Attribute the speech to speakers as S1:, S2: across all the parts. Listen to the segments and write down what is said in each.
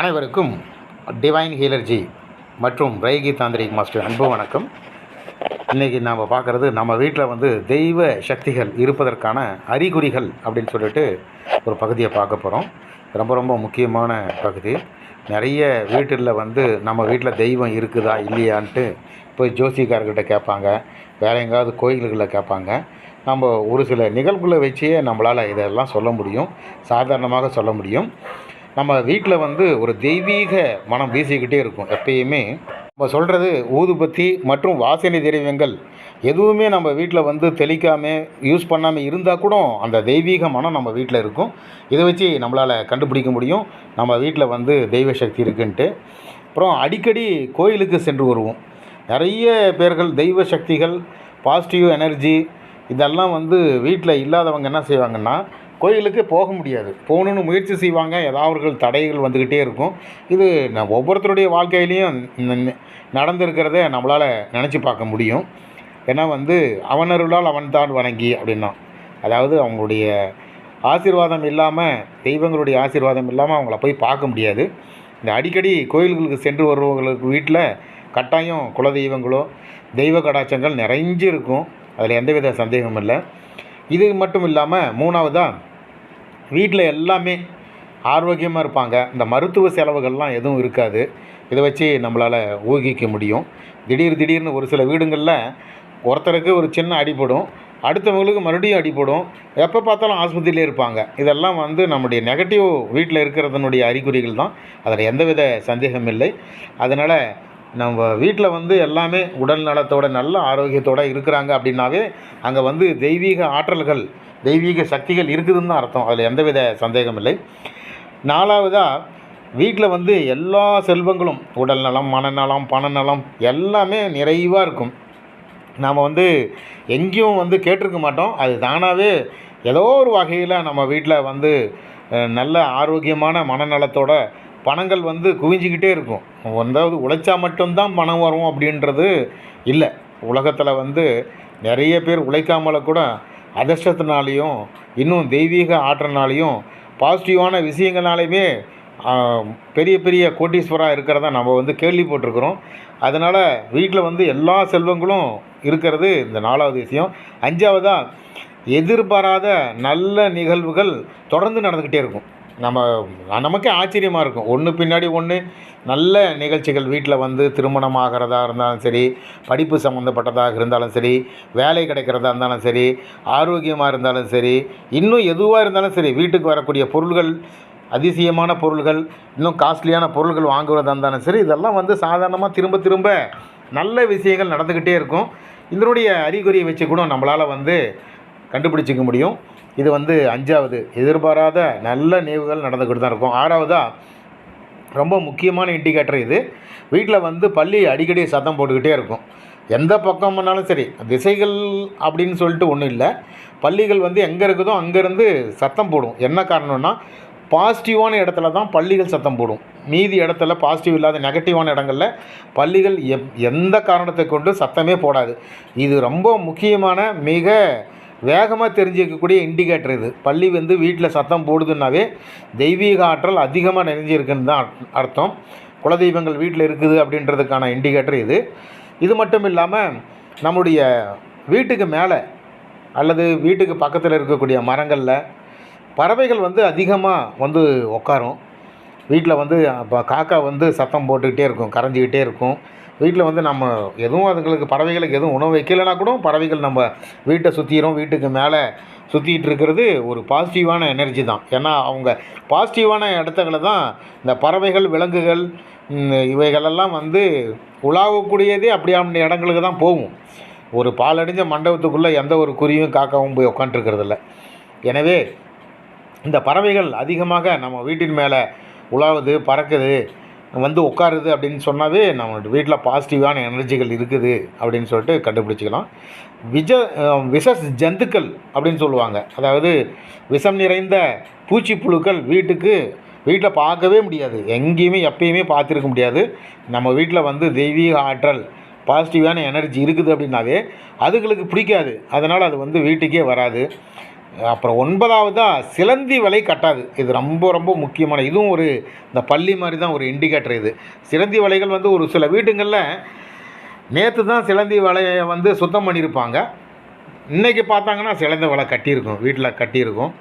S1: அனைவருக்கும் டிவைன் ஹீலர்ஜி மற்றும் ரைகி தாந்திரிக் மாஸ்டர் அன்பு வணக்கம். இன்றைக்கி நாம் பார்க்குறது நம்ம வீட்டில் வந்து தெய்வ சக்திகள் இருப்பதற்கான அறிகுறிகள் அப்படின்னு சொல்லிட்டு ஒரு பகுதியை பார்க்க போகிறோம் ரொம்ப ரொம்ப முக்கியமான பகுதி. நிறைய வீட்டில் வந்து நம்ம வீட்டில் தெய்வம் இருக்குதா இல்லையான்ட்டு போய் ஜோசிக்காரர்கிட்ட கேட்பாங்க. வேற எங்கேயாவது கோயில்களில் கேட்பாங்க. நம்ம ஒரு சில நிகழ்வுகளை வச்சே நம்மளால் இதெல்லாம் சொல்ல முடியும். சாதாரணமாக சொல்ல முடியும். நம்ம வீட்டில் வந்து ஒரு தெய்வீக மனம் வீசிக்கிட்டே இருக்கும் எப்பயுமே. நம்ம சொல்கிறது ஊதுபத்தி மற்றும் வாசனை திரவியங்கள் எதுவுமே நம்ம வீட்டில் வந்து தெளிக்காமல் யூஸ் பண்ணாமல் இருந்தால் கூட அந்த தெய்வீக மனம் நம்ம வீட்டில் இருக்கும். இதை வச்சு நம்மளால் கண்டுபிடிக்க முடியும். நம்ம வீட்டில் வந்து தெய்வ சக்தி இருக்குன்ட்டு. அப்புறம் அடிக்கடி கோயிலுக்கு சென்று வருவோம். நிறைய பேர்கள் தெய்வ சக்திகள் பாசிட்டிவ் எனர்ஜி இதெல்லாம் வந்து வீட்டில் இல்லாதவங்க என்ன செய்வாங்கன்னா கோயிலுக்கு போக முடியாது. போகணுன்னு முயற்சி செய்வாங்க. ஏதாவது தடைகள் வந்துக்கிட்டே இருக்கும். இது நான் ஒவ்வொருத்தருடைய வாழ்க்கையிலையும் நடந்திருக்கிறத நம்மளால் நினச்சி பார்க்க முடியும். ஏன்னா வந்து அவனருளால் அவன் தான் வணங்கி அப்படின்னா. அதாவது அவங்களுடைய ஆசீர்வாதம் இல்லாமல் தெய்வங்களுடைய ஆசீர்வாதம் இல்லாமல் அவங்கள போய் பார்க்க முடியாது. இந்த அடிக்கடி கோயில்களுக்கு சென்று வருபவர்களுக்கு வீட்டில் கட்டாயம் குலதெய்வங்களோ தெய்வ கடாச்சங்கள் நிறைஞ்சு இருக்கும். அதில் எந்தவித சந்தேகமும் இல்லை. இது மட்டும் இல்லாமல் மூணாவதாக வீட்டில் எல்லாமே ஆரோக்கியமாக இருப்பாங்க. இந்த மருத்துவ செலவுகள்லாம் எதுவும் இருக்காது. இதை வச்சு நம்மளால் ஊகிக்க முடியும். திடீர் திடீர்னு ஒரு சில வீடுங்களில் ஒருத்தருக்கு ஒரு சின்ன அடிப்படும் அடுத்தவங்களுக்கு மறுபடியும் அடிப்படும் எப்போ பார்த்தாலும் ஆஸ்பத்திரியிலே இருப்பாங்க. இதெல்லாம் வந்து நம்முடைய நெகட்டிவ் வீட்டில் இருக்கிறதனுடைய அறிகுறிகள் தான். அதில் எந்தவித சந்தேகம் இல்லை. அதனால் நம்ம வீட்டில் வந்து எல்லாமே உடல் நலத்தோட நல்ல ஆரோக்கியத்தோடு இருக்கிறாங்க அப்படின்னாவே அங்கே வந்து தெய்வீக ஆற்றல்கள் தெய்வீக சக்திகள் இருக்குதுன்னு தான் அர்த்தம். அதில் எந்தவித சந்தேகம் இல்லை. நாலாவதாக வீட்டில் வந்து எல்லா செல்வங்களும் உடல் நலம் மனநலம் பணநலம் எல்லாமே நிறைவாக இருக்கும். நாம் வந்து எங்கேயும் வந்து கேட்டிருக்க மாட்டோம். அது தானாகவே ஏதோ ஒரு வகையில் நம்ம வீட்டில் வந்து நல்ல ஆரோக்கியமான மனநலத்தோட பணங்கள் வந்து குவிஞ்சிக்கிட்டே இருக்கும். அதாவது உழைச்சா மட்டும்தான் பணம் வரும் அப்படின்றது இல்லை. உலகத்தில் வந்து நிறைய பேர் உழைக்காமல கூட அதிர்ஷ்டத்தினாலையும் இன்னும் தெய்வீக ஆற்றனாலையும் பாசிட்டிவான விஷயங்கள்னாலையுமே பெரிய பெரிய கோட்டீஸ்வராக இருக்கிறத நம்ம வந்து கேள்விப்பட்டிருக்கிறோம். அதனால் வீட்டில் வந்து எல்லா செல்வங்களும் இருக்கிறது இந்த நாலாவது விஷயம். அஞ்சாவதாக எதிர்பாராத நல்ல நிகழ்வுகள் தொடர்ந்து நடந்துக்கிட்டே இருக்கும். நம்ம நமக்கே ஆச்சரியமாக இருக்கும். ஒன்று பின்னாடி ஒன்று நல்ல நிகழ்ச்சிகள் வீட்டில் வந்து திருமணம் ஆகிறதா இருந்தாலும் சரி படிப்பு சம்மந்தப்பட்டதாக இருந்தாலும் சரி வேலை கிடைக்கிறதா இருந்தாலும் சரி ஆரோக்கியமாக இருந்தாலும் சரி இன்னும் எதுவாக இருந்தாலும் சரி வீட்டுக்கு வரக்கூடிய பொருள்கள் அதிசயமான பொருள்கள் இன்னும் காஸ்ட்லியான பொருள்கள் வாங்குவதாக இருந்தாலும் சரி இதெல்லாம் வந்து சாதாரணமாக திரும்ப திரும்ப நல்ல விஷயங்கள் நடந்துக்கிட்டே இருக்கும். இதனுடைய அறிகுறியை வச்சு கூட நம்மளால் வந்து கண்டுபிடிச்சிக்க முடியும். இது வந்து அஞ்சாவது. எதிர்பாராத நல்ல நினைவுகள் நடந்துக்கிட்டு தான் இருக்கும். ஆறாவதாக ரொம்ப முக்கியமான இண்டிகேட்டர் இது. வீட்டில் வந்து பள்ளி அடிக்கடி சத்தம் போட்டுக்கிட்டே இருக்கும். எந்த பக்கம் பண்ணாலும் சரி திசைகள் அப்படின்னு சொல்லிட்டு ஒன்றும் இல்லை. பள்ளிகள் வந்து எங்கே இருக்குதோ அங்கேருந்து சத்தம் போடும். என்ன காரணம்னா பாசிட்டிவான இடத்துல தான் பள்ளிகள் சத்தம் போடும். மீதி இடத்துல பாசிட்டிவ் இல்லாத நெகட்டிவான இடங்களில் பள்ளிகள் எப் எந்த காரணத்தை கொண்டு சத்தமே போடாது. இது ரொம்ப முக்கியமான மிக வேகமாக தெரிஞ்சிக்கக்கூடிய இண்டிகேட்டர் இது. பள்ளி வந்து வீட்டில் சத்தம் போடுதுன்னாவே தெய்வீக ஆற்றல் அதிகமாக நிறைஞ்சிருக்குன்னு தான் அர்த்தம். குலதெய்வங்கள் வீட்டில் இருக்குது அப்படின்றதுக்கான இண்டிகேட்டர் இது. இது மட்டும் இல்லாமல் நம்முடைய வீட்டுக்கு மேலே அல்லது வீட்டுக்கு பக்கத்தில் இருக்கக்கூடிய மரங்களில் பறவைகள் வந்து அதிகமாக வந்து உட்காரும் வீட்டில் வந்து அப்போ காக்கா வந்து சத்தம் போட்டுக்கிட்டே இருக்கும் கரைஞ்சிக்கிட்டே இருக்கும். வீட்டில் வந்து நம்ம எதுவும் அதுங்களுக்கு பறவைகளுக்கு எதுவும் உணவு வைக்கலைன்னா கூட பறவைகள் நம்ம வீட்டை சுற்றிடும் வீட்டுக்கு மேலே சுற்றிட்டு இருக்கிறது ஒரு பாசிட்டிவான எனர்ஜி தான். ஏன்னா அவங்க பாசிட்டிவான இடத்துகளை தான் இந்த பறவைகள் விலங்குகள் இவைகளெல்லாம் வந்து உலாவக்கூடியதே அப்படியான இடங்களுக்கு தான் போகும். ஒரு பாலடைஞ்ச மண்டபத்துக்குள்ளே எந்த ஒரு குருவியும் காக்காவும் போய் உட்காந்துருக்கிறதில்ல எனவே இந்த பறவைகள் அதிகமாக நம்ம வீட்டின் மேலே உலாவுது பறக்குது வந்து உட்காருது அப்படின்னு சொன்னாவே நம்ம வீட்டில் பாசிட்டிவான எனர்ஜிகள் இருக்குது அப்படின்னு சொல்லிட்டு கண்டுபிடிச்சிக்கலாம். விஜ விஷ ஜந்துக்கள் அப்படின்னு சொல்லுவாங்க. அதாவது விஷம் நிறைந்த பூச்சிப்புழுக்கள் வீட்டுக்கு வீட்டில் பார்க்கவே முடியாது. எங்கேயுமே எப்பயுமே பார்த்துருக்க முடியாது. நம்ம வீட்டில் வந்து தெய்வீக ஆற்றல் பாசிட்டிவான எனர்ஜி இருக்குது அப்படின்னாவே அதுகளுக்கு பிடிக்காது. அதனால் அது வந்து வீட்டுக்கே வராது. அப்புறம் ஒன்பதாவதாக சிலந்தி வலை கட்டாது. இது ரொம்ப ரொம்ப முக்கியமான இதுவும் ஒரு இந்த பள்ளி மாதிரி தான் ஒரு இண்டிகேட்டர் இது. சிலந்தி வலைகள் வந்து ஒரு சில வீடுங்களில் நேற்று தான் சிலந்தி வலையை வந்து சுத்தம் பண்ணியிருப்பாங்க. இன்றைக்கி பார்த்தாங்கன்னா சிலந்தி வலை கட்டியிருக்கும் வீட்டில் கட்டியிருக்கும்.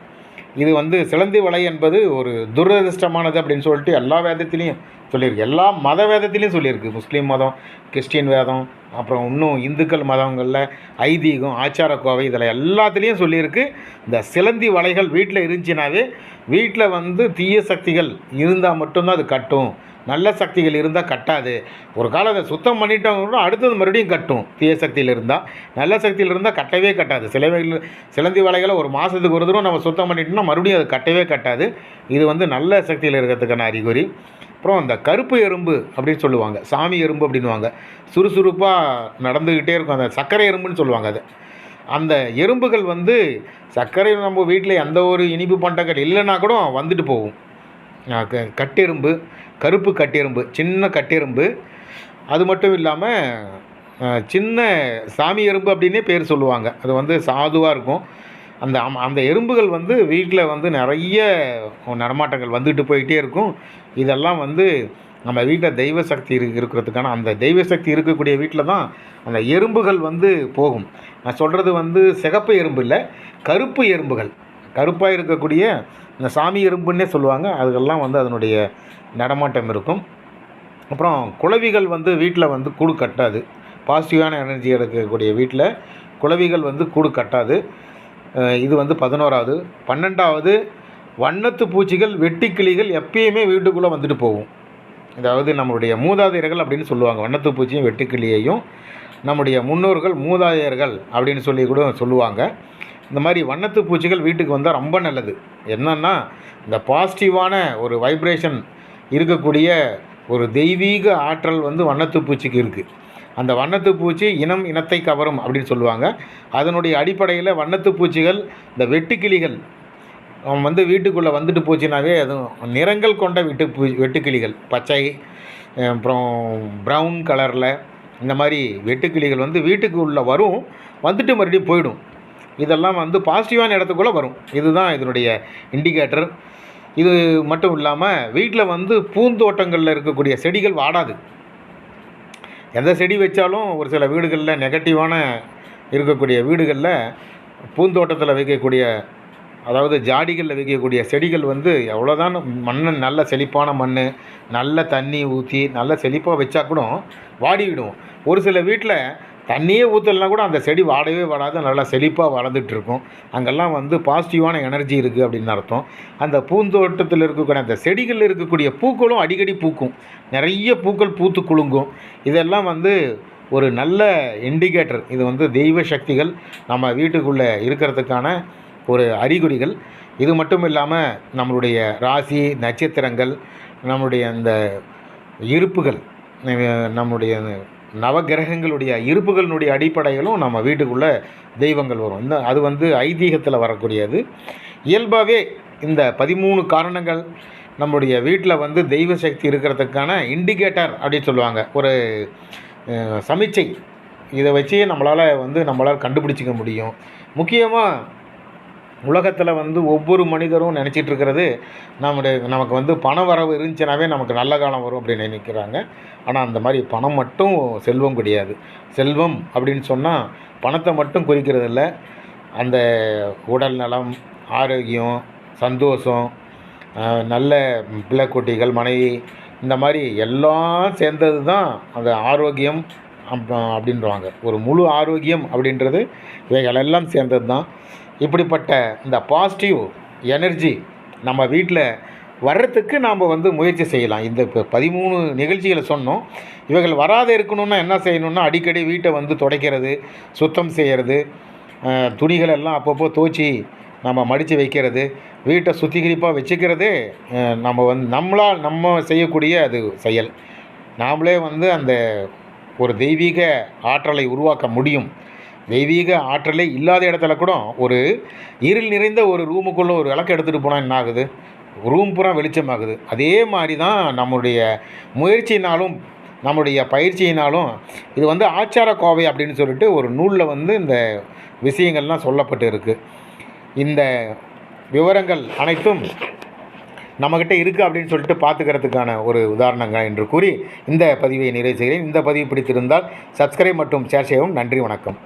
S1: இது வந்து சிலந்தி வலை என்பது ஒரு துரதிர்ஷ்டமானது அப்படின்னு சொல்லிட்டு எல்லா வேதத்துலேயும் சொல்லியிருக்கு. எல்லா மத வேதத்துலேயும் சொல்லியிருக்கு. முஸ்லீம் மதம் கிறிஸ்டின் வேதம் அப்புறம் இன்னும் இந்துக்கள் மதங்களில் ஐதீகம் ஆச்சார கோவை இதில் எல்லாத்துலேயும் சொல்லியிருக்கு. இந்த சிலந்தி வலைகள் வீட்டில் இருந்துச்சுனாவே வீட்டில் வந்து தீய சக்திகள் இருந்தால் மட்டும்தான் அது கட்டும். நல்ல சக்திகள் இருந்தால் கட்டாது. ஒரு காலம் அதை சுத்தம் பண்ணிட்டோம்னா கூட அடுத்தது மறுபடியும் கட்டும். தீய சக்தியில் இருந்தால் நல்ல சக்தியில் இருந்தால் கட்டவே கட்டாது. சிலவைகள் சிலந்தி வலைகளை ஒரு மாதத்துக்கு ஒரு தடவை நம்ம சுத்தம் பண்ணிட்டோம்னா மறுபடியும் அது கட்டவே கட்டாது. இது வந்து நல்ல சக்தியில் இருக்கிறதுக்கான அறிகுறி. அப்புறம் அந்த கருப்பு எறும்பு அப்படின்னு சொல்லுவாங்க. சாமி எறும்பு அப்படின்வாங்க சுறுசுறுப்பாக நடந்துக்கிட்டே இருக்கும். அந்த சர்க்கரை எறும்புன்னு சொல்லுவாங்க அது. அந்த எறும்புகள் வந்து சர்க்கரை நம்ம வீட்டில் எந்த ஒரு இனிப்பு பண்டங்கள் இல்லைன்னா கூட வந்துட்டு போகும். கட்டெரும்பு க- கட்டெறும்பு கருப்பு கட்டெறும்பு சின்ன கட்டெறும்பு அது மட்டும் இல்லாமல் சின்ன சாமி எறும்பு அப்படின்னே பேர் சொல்லுவாங்க. அது வந்து சாதுவாக இருக்கும். அந்த அம்- அந்த எறும்புகள் வந்து வீட்டில் வந்து நிறைய நடமாட்டங்கள் வந்துட்டு போயிட்டே இருக்கும். இதெல்லாம் வந்து நம்ம வீட்டில் தெய்வ சக்தி இருக்கிறதுக்கான அந்த தெய்வ சக்தி இருக்கக்கூடிய வீட்டில் தான் அந்த எறும்புகள் வந்து போகும். நான் சொல்கிறது வந்து சிகப்பு எறும்பு இல்லை கருப்பு எறும்புகள். கருப்பாக இருக்கக்கூடிய இந்த சாமி எறும்புன்னே சொல்லுவாங்க. அதுக்கெல்லாம் வந்து அதனுடைய நடமாட்டம் இருக்கும். அப்புறம் குளவிகள் வந்து வீட்டில் வந்து கூடு கட்டாது. பாசிட்டிவான எனர்ஜி இருக்கக்கூடிய வீட்டில் குளவிகள் வந்து கூடு கட்டாது. இது வந்து பதினோராவது பன்னெண்டாவது வண்ணத்து பூச்சிகள் வெட்டுக்கிளிகள் எப்பயுமே வீட்டுக்குள்ளே வந்துட்டு போகும். அதாவது நம்மளுடைய மூதாதையர்கள் அப்படின்னு சொல்லுவாங்க. வண்ணத்து பூச்சியும் வெட்டுக்கிளியையும். நம்முடைய முன்னோர்கள் மூதாதையர்கள் அப்படின்னு சொல்லி கூட சொல்லுவாங்க. இந்த மாதிரி வண்ணத்து பூச்சிகள் வீட்டுக்கு வந்தால் ரொம்ப நல்லது. என்னன்னா இந்த பாசிட்டிவான ஒரு வைப்ரேஷன் இருக்கக்கூடிய ஒரு தெய்வீக ஆற்றல் வந்து வண்ணத்து பூச்சிக்கு இருக்குது அந்த வண்ணத்து பூச்சி இனம் இனத்தை கவரும் அப்படின்னு சொல்லுவாங்க. அதனுடைய அடிப்படையில் வண்ணத்து பூச்சிகள் இந்த வெட்டுக்கிளிகள் அவன் வந்து வீட்டுக்குள்ளே வந்துட்டு போச்சுனாவே அதுவும் நிறங்கள் கொண்ட வெட்டு பூ வெட்டுக்கிளிகள். பச்சை அப்புறம் ப்ரௌன் கலரில் இந்த மாதிரி வெட்டுக்கிளிகள் வந்து வீட்டுக்கு உள்ளே வரும் வந்துட்டு மறுபடியும் போயிடும். இதெல்லாம் வந்து பாசிட்டிவான இடத்துக்குள்ளே வரும். இதுதான் இதனுடைய இண்டிகேட்டர் இது மட்டும் இல்லாமல் வீட்டில் வந்து பூந்தோட்டங்களில் இருக்கக்கூடிய செடிகள் வாடாது. எந்த செடி வச்சாலும் ஒரு சில வீடுகளில் நெகட்டிவான இருக்கக்கூடிய வீடுகளில் பூந்தோட்டத்தில் வைக்கக்கூடிய அதாவது ஜாடிகளில் வைக்கக்கூடிய செடிகள் வந்து எவ்வளோதான் மண் நல்ல செழிப்பான மண் நல்ல தண்ணி ஊற்றி நல்ல செழிப்பாக வச்சா கூட வாடிவிடும். ஒரு சில வீட்டில் தண்ணியே ஊற்றலைனா கூட அந்த செடி வாடவே வாடாது. நல்லா செழிப்பாக வளர்ந்துட்டு இருக்கும் அங்கெல்லாம் வந்து பாசிட்டிவான எனர்ஜி இருக்குது அப்படின்னு அர்த்தம். அந்த பூந்தோட்டத்தில் இருக்கக்கூடிய அந்த செடிகளில் இருக்கக்கூடிய பூக்களும் அடிக்கடி பூக்கும். நிறைய பூக்கள் பூத்து குலுங்கும். இதெல்லாம் வந்து ஒரு நல்ல இண்டிகேட்டர் இது வந்து தெய்வ சக்திகள். நம்ம வீட்டுக்குள்ளே இருக்கிறதுக்கான ஒரு அறிகுறிகள். இது மட்டும் இல்லாமல் நம்மளுடைய ராசி நட்சத்திரங்கள் நம்மளுடைய அந்த இருப்புகள் நம்முடைய நவகிரகங்களுடைய இருப்புகளினுடைய அடிப்படையிலும் நம்ம வீட்டுக்குள்ளே தெய்வங்கள் வரும். இந்த அது வந்து ஐதீகத்தில் வரக்கூடியது. இயல்பாகவே இந்த பதிமூணு காரணங்கள் நம்முடைய வீட்டில் வந்து தெய்வ சக்தி இருக்கிறதுக்கான இண்டிகேட்டர் அப்படின்னு சொல்லுவாங்க. ஒரு சமிச்சை. இதை வச்சு நம்மளால் வந்து நம்மளால் கண்டுபிடிச்சிக்க முடியும். முக்கியமாக உலகத்தில் வந்து ஒவ்வொரு மனிதரும் நினச்சிட்டு இருக்கிறது நம்முடைய நமக்கு வந்து பண வரவு இருந்துச்சுனாவே நமக்கு நல்ல காலம் வரும் அப்படின்னு நினைக்கிறாங்க. ஆனால் அந்த மாதிரி பணம் மட்டும் செல்வம் கிடையாது. செல்வம் அப்படின்னு சொன்னால் பணத்தை மட்டும் குறிக்கிறது இல்லை. அந்த உடல் நலம் ஆரோக்கியம் சந்தோஷம் நல்ல பிள்ளைக்குட்டிகள் மனைவி இந்த மாதிரி எல்லாம் சேர்ந்தது தான் அந்த ஆரோக்கியம் அப்~ அப்படின்றவாங்க ஒரு முழு ஆரோக்கியம் அப்படின்றது இவைகள் எல்லாம் சேர்ந்தது தான். இப்படிப்பட்ட இந்த பாசிட்டிவ் எனர்ஜி நம்ம வீட்டில் வர்றதுக்கு நாம் வந்து முயற்சி செய்யலாம். இந்த இப்போ பதிமூணு நிகழ்ச்சிகளை சொன்னோம். இவைகள் வராத இருக்கணும்னா என்ன செய்யணும்னா அடிக்கடி வீட்டை வந்து துடைக்கிறது சுத்தம் செய்கிறது துணிகள் எல்லாம் அப்பப்போ துவச்சி நம்ம மடித்து வைக்கிறது வீட்டை சுத்திகரிப்பாக வச்சுக்கிறதே நம்ம வந்து நம்மளால் நம்ம செய்யக்கூடிய அது செயல். நாமளே வந்து அந்த ஒரு தெய்வீக ஆற்றலை உருவாக்க முடியும். தெய்வீக ஆற்றலே இல்லாத இடத்துல கூட ஒரு இருள் நிறைந்த ஒரு ரூமுக்குள்ளே ஒரு விளக்கு எடுத்துகிட்டு போனால் என்ன ஆகுது? ரூம் பூரா வெளிச்சமாகுது. அதே மாதிரி தான் நம்முடைய முயற்சியினாலும் நம்முடைய பயிற்சியினாலும் இது வந்து ஆச்சார கோவை அப்படின்னு சொல்லிட்டு ஒரு நூலில் வந்து இந்த விஷயங்கள்லாம் சொல்லப்பட்டு இருக்குது இந்த விவரங்கள் அனைத்தும் நம்மக்கிட்ட இருக்குது அப்படின்னு சொல்லிட்டு பார்த்துக்கிறதுக்கான ஒரு உதாரணங்கள் என்று கூறி இந்த பதிவை நிறைவு செய்கிறேன். இந்த பதிவு பிடித்திருந்தால் சப்ஸ்கிரைப் மற்றும் ஷேர் செய்யவும் நன்றி வணக்கம்.